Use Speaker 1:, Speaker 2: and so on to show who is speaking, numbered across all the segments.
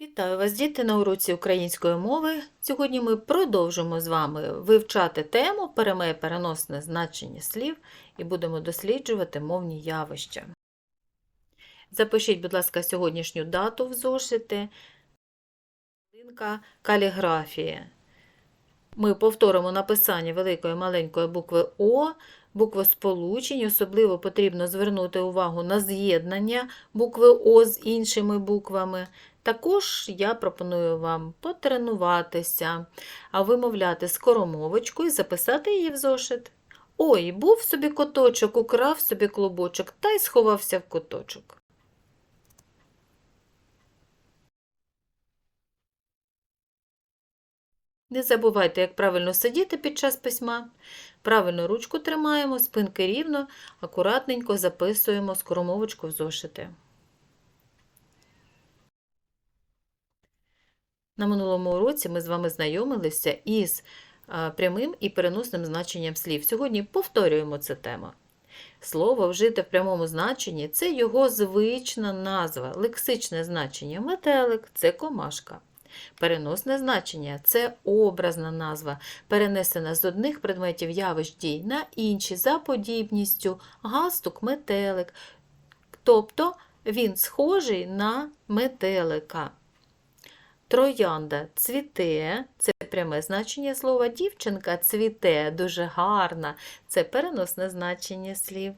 Speaker 1: Вітаю вас, діти, на уроці української мови. Сьогодні ми продовжимо з вами вивчати тему переме переносне значення слів і будемо досліджувати мовні явища. Запишіть, будь ласка, сьогоднішню дату в зошити. Каліграфії. Ми повторимо написання великої маленької букви О, буквосполучень. Особливо потрібно звернути увагу на з'єднання букви О з іншими буквами. Також я пропоную вам потренуватися, а вимовляти скоромовочку і записати її в зошит. Ой, був собі коточок, украв собі клубочок та й сховався в куточок. Не забувайте, як правильно сидіти під час письма. Правильно ручку тримаємо, спинки рівно, акуратненько записуємо скоромовочку в зошити. На минулому уроці ми з вами знайомилися із прямим і переносним значенням слів. Сьогодні повторюємо цю тему. Слово вжите в прямому значенні це його звична назва, лексичне значення метелик це комашка. Переносне значення це образна назва, перенесена з одних предметів явищ дій на інші за подібністю, галстук метелик. Тобто він схожий на метелика. Троянда цвіте, це пряме значення слова. Дівчинка цвіте, дуже гарна. Це переносне значення слів.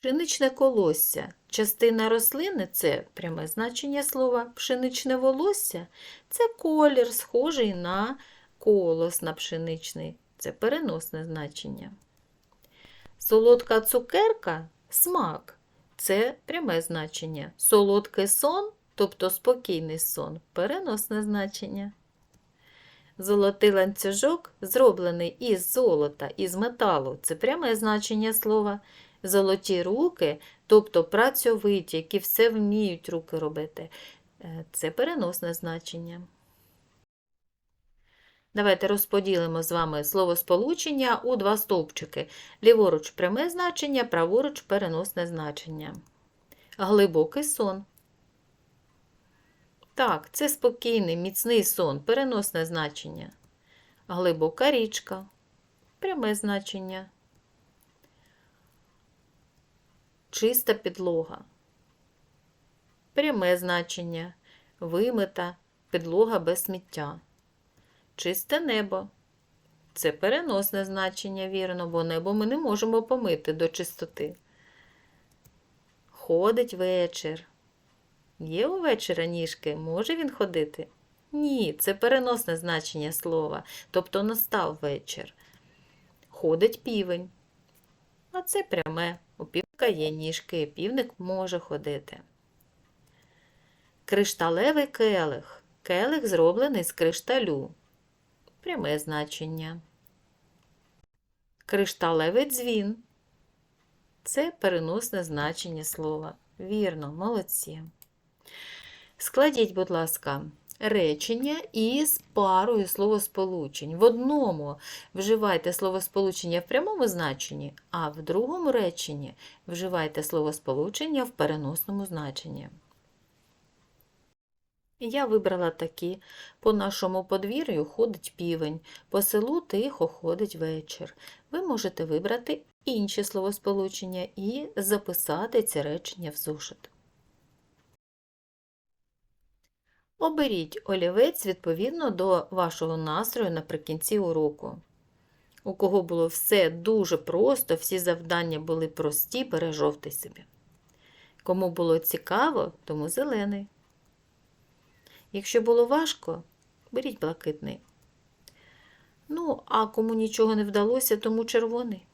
Speaker 1: Пшеничне колосся. Частина рослини це пряме значення слова. Пшеничне волосся це колір, схожий на колос на пшеничний. Це переносне значення. Солодка цукерка смак. Це пряме значення. Солодкий сон, тобто спокійний сон, переносне значення. Золотий ланцюжок, зроблений із золота, із металу, це пряме значення слова. Золоті руки, тобто працьовиті, які все вміють руки робити, е, це переносне значення. Давайте розподілимо з вами словосполучення у два стовпчики. Ліворуч пряме значення, праворуч переносне значення. Глибокий сон. Так, це спокійний, міцний сон, переносне значення. Глибока річка. Пряме значення. Чиста підлога. Пряме значення. Вимита підлога без сміття. Чисте небо. Це переносне значення, вірно, бо небо ми не можемо помити до чистоти. Ходить вечір. Є у вечора ніжки, може він ходити? Ні, це переносне значення слова, тобто настав вечір. Ходить півень. А це пряме. У півника є ніжки, півник може ходити. Кришталевий келих. Келих зроблений з кришталю. Пряме значення. Кришталевий дзвін. Це переносне значення слова. Вірно, молодці. Складіть, будь ласка, речення із парою словосполучень. В одному вживайте словосполучення в прямому значенні, а в другому реченні вживайте словосполучення в переносному значенні. Я вибрала такі. По нашому подвір'ю ходить півень, по селу тихо ходить вечір. Ви можете вибрати інші словосполучення і записати ці речення в зошит. Оберіть олівець відповідно до вашого настрою наприкінці уроку. У кого було все дуже просто, всі завдання були прості, пережовтий собі. Кому було цікаво, тому зелений. Якщо було важко, беріть блакитний. Ну, а кому нічого не вдалося, тому червоний.